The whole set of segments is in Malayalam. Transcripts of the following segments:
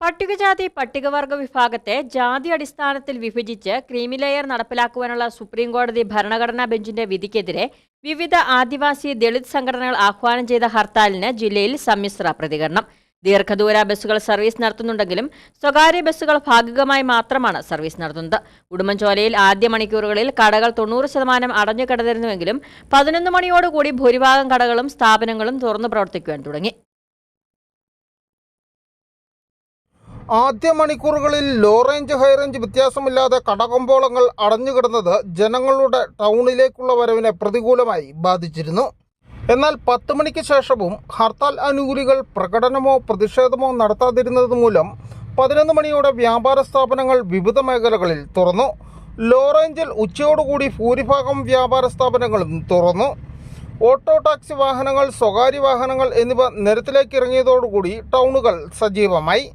പട്ടികജാതി പട്ടികവർഗ വിഭാഗത്തെ ജാതി അടിസ്ഥാനത്തിൽ വിഭജിച്ച് ക്രീമിലെയർ നടപ്പിലാക്കുവാനുള്ള സുപ്രീം കോടതി ഭരണഘടനാ ബെഞ്ചിന്റെ വിധിക്കെതിരെ വിവിധ ആദിവാസി ദളിത് സംഘടനകൾ ആഹ്വാനം ചെയ്ത ഹർത്താലിന് ജില്ലയിൽ സമ്മിശ്ര പ്രതികരണം. ദീർഘദൂര ബസ്സുകൾ സർവീസ് നടത്തുന്നുണ്ടെങ്കിലും സ്വകാര്യ ബസ്സുകൾ ഭാഗികമായി മാത്രമാണ് സർവീസ് നടത്തുന്നത്. ഉടുമ്പൻചോലയിൽ ആദ്യ മണിക്കൂറുകളിൽ കടകൾ തൊണ്ണൂറ് ശതമാനം അടഞ്ഞു കിടന്നിരുന്നുവെങ്കിലും പതിനൊന്ന് മണിയോടുകൂടി ഭൂരിഭാഗം കടകളും സ്ഥാപനങ്ങളും തുറന്നു പ്രവർത്തിക്കുവാൻ തുടങ്ങി. ആദ്യ മണിക്കൂറുകളിൽ ലോ റേഞ്ച് ഹൈ റേഞ്ച് വ്യത്യാസമില്ലാതെ കടകമ്പോളങ്ങൾ അടഞ്ഞുകിടന്നത് ജനങ്ങളുടെ ടൗണിലേക്കുള്ള വരവിനെ പ്രതികൂലമായി ബാധിച്ചിരുന്നു. എന്നാൽ പത്ത് മണിക്ക് ശേഷവും ഹർത്താൽ അനുകൂലികൾ പ്രകടനമോ പ്രതിഷേധമോ നടത്താതിരുന്നത് മൂലം പതിനൊന്ന് മണിയോടെ വ്യാപാര സ്ഥാപനങ്ങൾ വിവിധ മേഖലകളിൽ തുറന്നു. ലോ റേഞ്ചിൽ ഉച്ചയോടുകൂടി ഭൂരിഭാഗം വ്യാപാര സ്ഥാപനങ്ങളും തുറന്നു. ഓട്ടോ ടാക്സി വാഹനങ്ങൾ സ്വകാര്യ വാഹനങ്ങൾ എന്നിവ നിരത്തിലേക്ക് ഇറങ്ങിയതോടുകൂടി ടൗണുകൾ സജീവമായി.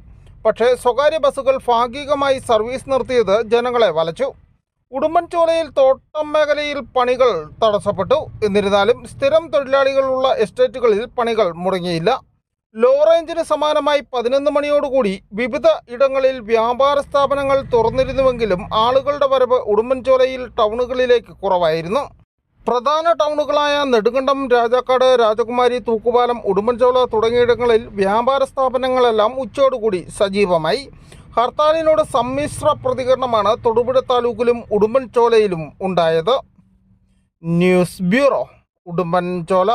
പക്ഷേ സ്വകാര്യ ബസ്സുകൾ ഭാഗികമായി സർവീസ് നിർത്തിയത് ജനങ്ങളെ വലച്ചു. ഉടുമ്പൻചോലയിൽ തോട്ടം മേഖലയിൽ പണികൾ തടസ്സപ്പെട്ടു. എന്നിരുന്നാലും സ്ഥിരം തൊഴിലാളികളുള്ള എസ്റ്റേറ്റുകളിൽ പണികൾ മുടങ്ങിയില്ല. ലോ റേഞ്ചിന് സമാനമായി പതിനൊന്ന് മണിയോടുകൂടി വിവിധ ഇടങ്ങളിൽ വ്യാപാര സ്ഥാപനങ്ങൾ തുറന്നിരുന്നുവെങ്കിലും ആളുകളുടെ വരവ് ഉടുമ്പൻചോലയിൽ ടൗണുകളിലേക്ക് കുറവായിരുന്നു. പ്രധാന ടൗണുകളായ നെടുങ്കണ്ടം രാജാക്കാട് രാജകുമാരി തൂക്കുപാലം ഉടുമ്പൻചോല തുടങ്ങിയിടങ്ങളിൽ വ്യാപാര സ്ഥാപനങ്ങളെല്ലാം ഉച്ചയോടുകൂടി സജീവമായി. ഹർത്താലിനോട് സമ്മിശ്ര പ്രതികരണമാണ് തൊടുപുഴ താലൂക്കിലും ഉടുമ്പൻചോലയിലും ഉണ്ടായത്. News bureau Udumbanchola